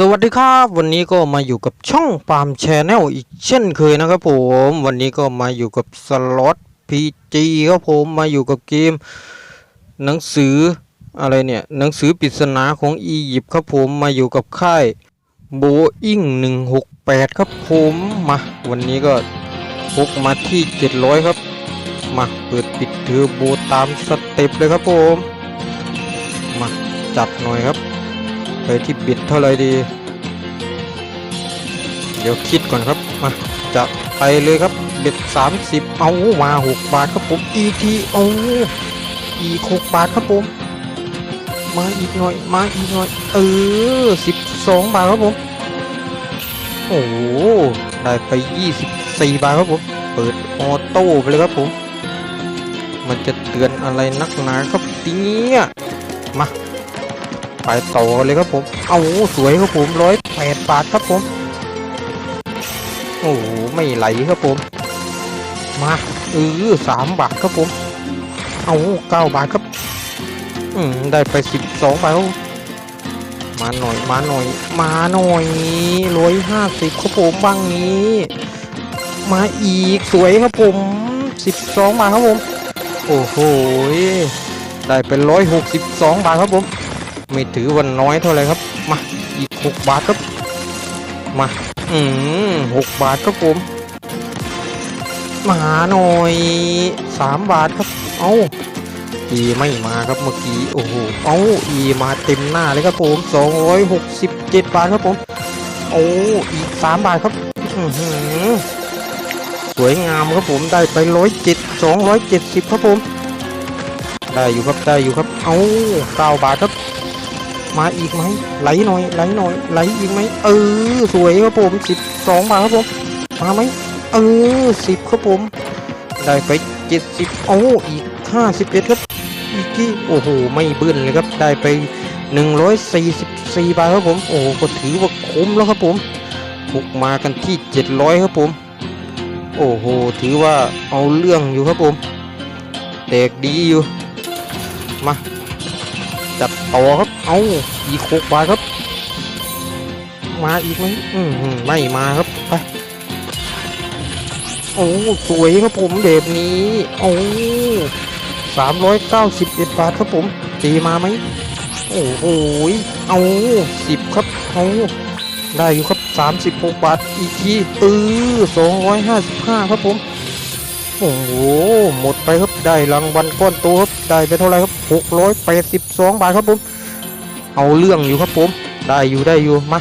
สวัสดีครับวันนี้ก็มาอยู่กับช่องปามแชนแนลอีกเช่นเคยนะครับผมวันนี้ก็มาอยู่กับสล็อตพีจีครับผมมาอยู่กับเกม หนังสืออะไรเนี่ยหนังสือปริศนาของอียิปต์ครับผมมาอยู่กับค่ายโบอิ้ง168 ครับผมมาวันนี้ก็พกมาที่ 700 ครับมาเปิดปิดเทอร์โบตามสเต็ปเลยครับผมมาจัดหน่อยครับ ไปที่บิดเท่าไรดี เดี๋ยวคิดก่อนครับมาจะไปเลยครับเบ็ด30 เอามา6บาทครับผม ET เอาอีก6บาทครับผม มาอีกหน่อย มาอีกหน่อย เออ 12 บาทครับผม โอ้ได้ไป 24 บาทครับผม เปิดออโต้ไปเลยครับผม มันจะเตือนอะไรนักหนาครับเนี่ยมา ไปต่อเลยครับผม เอาสวยครับผมร้อยแปดบาทครับผม โอ้โหไม่ไหลครับผม มาเออสามบาทครับผม เอาเก้าบาทครับ อืมได้ไปสิบสองบาทมมาหน่อยมาหน่อย มาหน่อยร้อยห้าสิบครับผมบ้างนี้ มาอีกสวยครับผมสิบสองบาทครับผม โอ้โหได้เป็นร้อยหกสิบสองบาทครับผม ไม่ถือวันน้อยเท่าไหร่ครับ มา อีกหกบาทครับมา อืมหกบาทครับผมมาหน่อยสามบาทครับ เอาอีไม่มาครับเมื่อกี้ โอ้โห เอาอีมาเต็มหน้าเลยครับผมสองร้อยหกสิบเจ็ดบาทครับผม โอ้ อีกสามบาทครับอือหือสวยงามครับผม ได้ไปร้อยเจ็ดสองร้อยเจ็ดสิบครับผม ได้อยู่ครับ ได้อยู่ครับ เอาเก้าบาทครับ มาอีกไหมไหลหน่อยไหลหน่อยไหลอีกไหมเออสวยครับผมสิบสองบาทครับผมมาไหมเออสิบครับผม ได้ไปเจ็ดสิบโอ้อีกห้าสิบเอ็ดครับอีกที่โอ้โหไม่เบิ้ลเลยครับได้ไปหนึ่งร้อยสี่สิบสี่บาทครับผมโอ้ก็ถือว่าคุ้มแล้วครับผมบุกมากันที่เจ็ดร้อยครับผม โอ้โหถือว่าเอาเรื่องอยู่ครับผมแตกดีอยู่มา จัดต่อครับ เอาอีกหกบาครับ มาอีกไหมอืมอืมไม่มาครับไปโอ้สวยครับผมแบบนี้โอ้สามร้อยเก้าสิบเอ็ดบาทครับผมตีมาไหมโอ้โหเอาสิบครับเอาได้อยู่ครับสามสิบหกบาทอีกทีเออสองร้อยห้าสิบห้าครับผมโอ้โหหมดไปครับ ได้รางวัลก้อนโตครับได้ไปเท่าไหร่ครับหกร้อยแปดสิบสองบาทครับผม เอาเรื่องอยู่ครับผม ได้อยู่ได้อยู่มา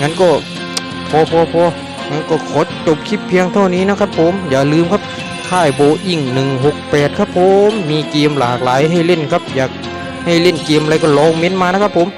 งั้นก็พอพอพองั้นก็ขอจบคลิปเพียงเท่านี้นะครับผม อย่าลืมครับค่ายโบอิง168 ครับผม มีเกมหลากหลายให้เล่นครับ อยากให้เล่นเกมอะไรก็ลองเม้นต์มานะครับผม